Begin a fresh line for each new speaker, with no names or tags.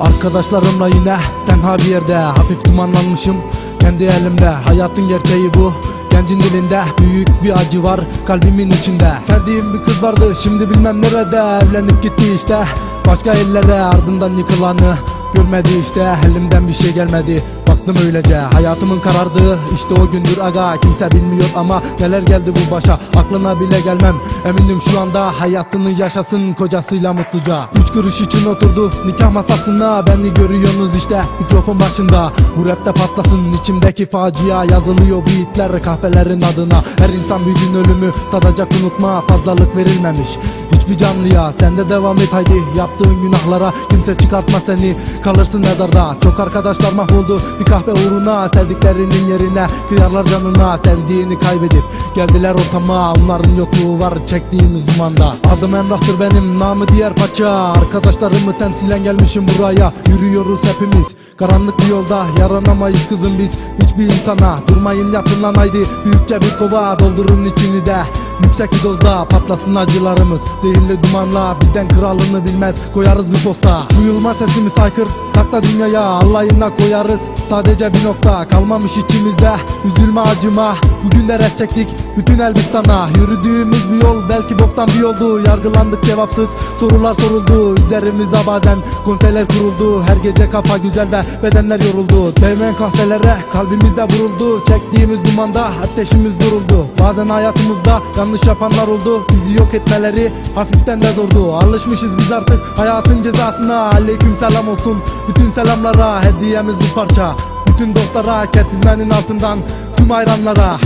Arkadaşlarımla yine tenha bir yerde Hafif dumanlanmışım. Kendi elimde Hayatın gerçeği bu. Gencin dilinde büyük bir acı var kalbimin içinde. Sevdiğim bir kız vardı şimdi bilmem nerede. Evlenip gitti işte başka ellere ardından yıkılanı Görmedi işte elimden bir şey gelmedi. Baktım öylece hayatımın karardığı işte o gündür aga Kimse bilmiyor ama neler geldi bu başa Aklına bile gelmem. Eminim şu anda Hayatını yaşasın kocasıyla mutluca. Üç kuruş için oturdu nikah masasına Beni görüyorsunuz işte mikrofon başında. Bu rapte patlasın içimdeki facia Yazılıyor beatler kahvelerin adına. Her insan bir gün ölümü tadacak unutma Fazlalık verilmemiş hiçbir canlıya Sen de devam et haydi. Yaptığın günahlara Kimse çıkartma seni. Kalırsın mezarda. Çok arkadaşlar mahvoldu. Bir kahve uğruna Sevdiklerinin yerine kıyarlar canına. Sevdiğini kaybedip geldiler ortama. Onların yokluğu var çektiğimiz dumanda. Adım Emrah'tır benim namı diğer paça. Arkadaşlarımı temsilen gelmişim buraya. Yürüyoruz hepimiz Karanlık bir yolda. Yaranamayız kızım biz Hiçbir insana. Durmayın yapın lan haydi. Büyükçe bir kova doldurun içini de Yüksek dozda patlasın acılarımız. Zehirli dumanla bizden kralını bilmez. Koyarız bir posta. Duyulma sesimiz haykır. Sakla dünyaya Allah'ına koyarız. Sadece bir nokta kalmamış içimizde. Üzülme acıma. Bugün de res çektik bütün Elbistan'a. Yürüdüğümüz bir yol belki boktan bir yoldu. Yargılandık cevapsız. Sorular soruldu. Üzerimize bazen konserler kuruldu. Her gece kafa güzel ve bedenler yoruldu. Değmen kahvelere kalbimizde vuruldu. Çektiğimiz dumanda ateşimiz duruldu. Bazen hayatımızda yanlış yapanlar oldu Bizi yok etmeleri hafiften de zordu. Alışmışız biz artık hayatın cezasına. Aleyküm selam olsun bütün selamlara Hediyemiz bu parça. Bütün dostlara Ketizmenin altından tüm hayranlara